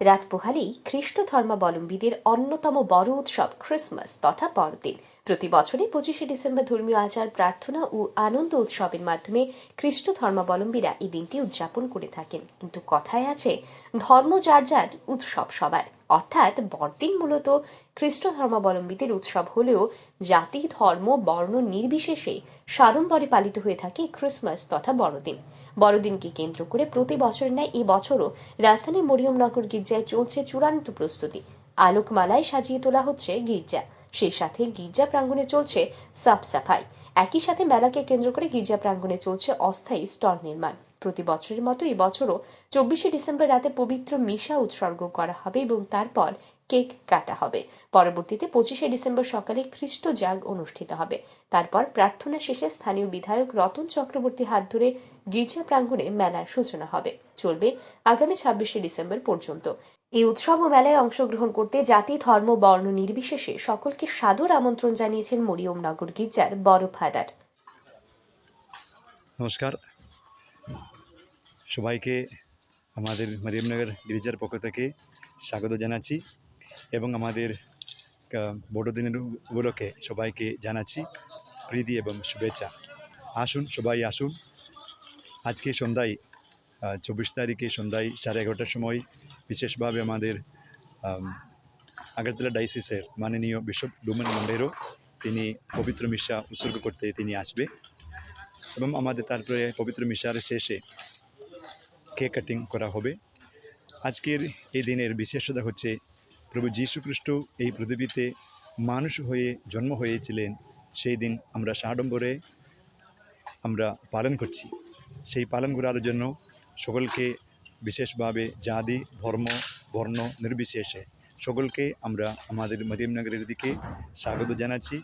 রাত পোহালেই খ্রিস্ট ধর্মাবলম্বীদের অন্যতম বড় উৎসব ক্রিসমাস তথা বড়দিন। প্রতি বছরই পঁচিশে ডিসেম্বর ধর্মীয় আচার, প্রার্থনা ও আনন্দ উৎসবের মাধ্যমে খ্রিস্ট ধর্মাবলম্বীরা এই দিনটি উদযাপন করে থাকেন। কিন্তু কথায় আছে, ধর্ম যার যার, উৎসব সবার। অর্থাৎ বড়দিন মূলত খ্রিস্ট ধর্মাবলম্বীদের উৎসব হলেও জাতি, ধর্ম, বর্ণ নির্বিশেষে সাড়ম্বরে পালিত হয়ে থাকে ক্রিসমাস তথা বড়দিন। বড়দিনকে কেন্দ্র করে প্রতি বছরের ন্যায় এই বছরও রাজধানীর মরিয়মনগর গির্জায় চলছে চূড়ান্ত প্রস্তুতি। আলোকমালায় সাজিয়ে তোলা হচ্ছে গির্জা। সেই সাথে গির্জা প্রাঙ্গণে চলছে সাফ সাফাই। একই সাথে মেলাকে কেন্দ্র করে গির্জা প্রাঙ্গণে চলছে অস্থায়ী স্টল নির্মাণ। প্রতি বছরের মতো এই বছরও চব্বিশে ডিসেম্বর রাতে পবিত্র মিশা উৎসর্গ করা হবে এবং তারপর কেক কাটা হবে। পরবর্তীতে পঁচিশে ডিসেম্বর সকালে খ্রিস্ট জাগ অনুষ্ঠিত হবে। তারপর প্রার্থনা শেষে স্থানীয় বিধায়ক রতন চক্রবর্তী হাত ধরে গির্জা প্রাঙ্গণে মেলার সূচনা হবে। চলবে আগামী ছাব্বিশে ডিসেম্বর পর্যন্ত। এই উৎসব ও মেলায় অংশগ্রহণ করতে জাতি, ধর্ম, বর্ণ নির্বিশেষে সকলকে সাদর আমন্ত্রণ জানিয়েছেন মরিয়ম নগর গির্জার বড় ফাদার। নমস্কার। সবাইকে আমাদের মরিয়মনগর গিরিজার পক্ষ থেকে স্বাগত জানাচ্ছি এবং আমাদের বড়দিনের উপলক্ষে সবাইকে জানাচ্ছি প্রীতি এবং শুভেচ্ছা। আসুন, সবাই আসুন। আজকে সন্ধ্যায় চব্বিশ তারিখে সন্ধ্যায় সাড়ে এগারোটার সময় বিশেষভাবে আমাদের আগরতলা ডাইসিসের মাননীয় বিশপ ডুমেন মন্ডেরও তিনি পবিত্র মিশা উৎসর্গ করতে তিনি আসবে। এবং আমাদের তারপরে পবিত্র মিশার শেষে কেক কাটিং করা হবে। আজকের এই দিনের বিশেষতা হচ্ছে প্রভু যীশু খ্রিস্ট এই পৃথিবীতে মানুষ হয়ে জন্ম হয়েছিলেন, সেই দিন আমরা সাড়ম্বরে আমরা পালন করছি। সেই পালন করার জন্য সকলকে বিশেষভাবে জাতি, ধর্ম, বর্ণ নির্বিশেষে সকলকে আমরা আমাদের মরিয়মনগরের দিকে স্বাগত জানাচ্ছি।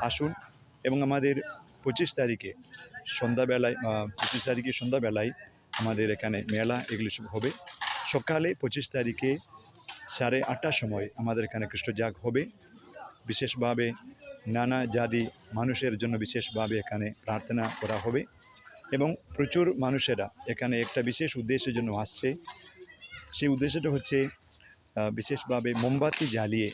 আসুন এবং আমাদের পঁচিশ তারিখে সন্ধ্যাবেলায় পঁচিশ তারিখে সন্ধ্যাবেলায় আমাদের এখানে মেলা এগুলো সব হবে। সকালে পঁচিশ তারিখে সাড়ে আটটার সময় আমাদের এখানে কৃষ্ণজাগ হবে। বিশেষভাবে নানা জাতি মানুষের জন্য বিশেষভাবে এখানে প্রার্থনা করা হবে এবং প্রচুর মানুষেরা এখানে একটা বিশেষ উদ্দেশ্যের জন্য আসছে। সেই উদ্দেশ্যটা হচ্ছে বিশেষভাবে মোমবাতি জ্বালিয়ে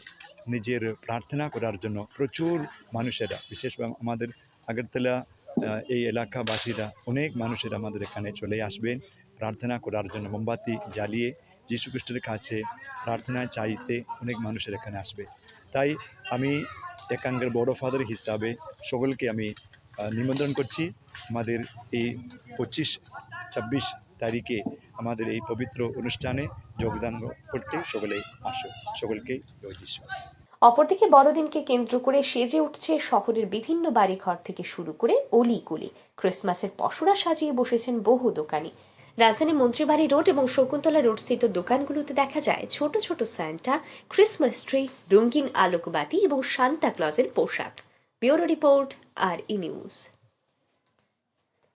নিজের প্রার্থনা করার জন্য প্রচুর মানুষেরা, বিশেষভাবে আমাদের আগরতলা এই এলাকাবাসীরা, অনেক মানুষেরা আমাদের এখানে চলে আসবেন। প্রার্থনা করার জন্য মোমবাতি জ্বালিয়ে যীশু খ্রিস্টের কাছে প্রার্থনা চাইতে অনেক মানুষের এখানে আসবে। তাই আমি এখানকার বড় ফাদার হিসাবে সকলকে আমি নিমন্ত্রণ করছি। আমাদের এই পঁচিশ, ছাব্বিশ তারিখে আমাদের এই পবিত্র অনুষ্ঠানে যোগদান করতে সকলে আসো সকলকে জয় অপরদিকে বড়দিনকে কেন্দ্র করে সেজে উঠছে শহরের বিভিন্ন বাড়িঘর থেকে শুরু করে অলি গলি ক্রিসমাসের পসরা সাজিয়ে বসেছেন বহু দোকানি। রাজধানী মন্ত্রীবাড়ি রোড এবং শকুন্তলা রোড স্থিত দোকানগুলোতে দেখা যায় ছোট ছোট স্যান্টা, ক্রিসমাস ট্রি, রঙিন আলোকবাতি এবং সান্তা ক্লজের পোশাক। Bureau report R E news.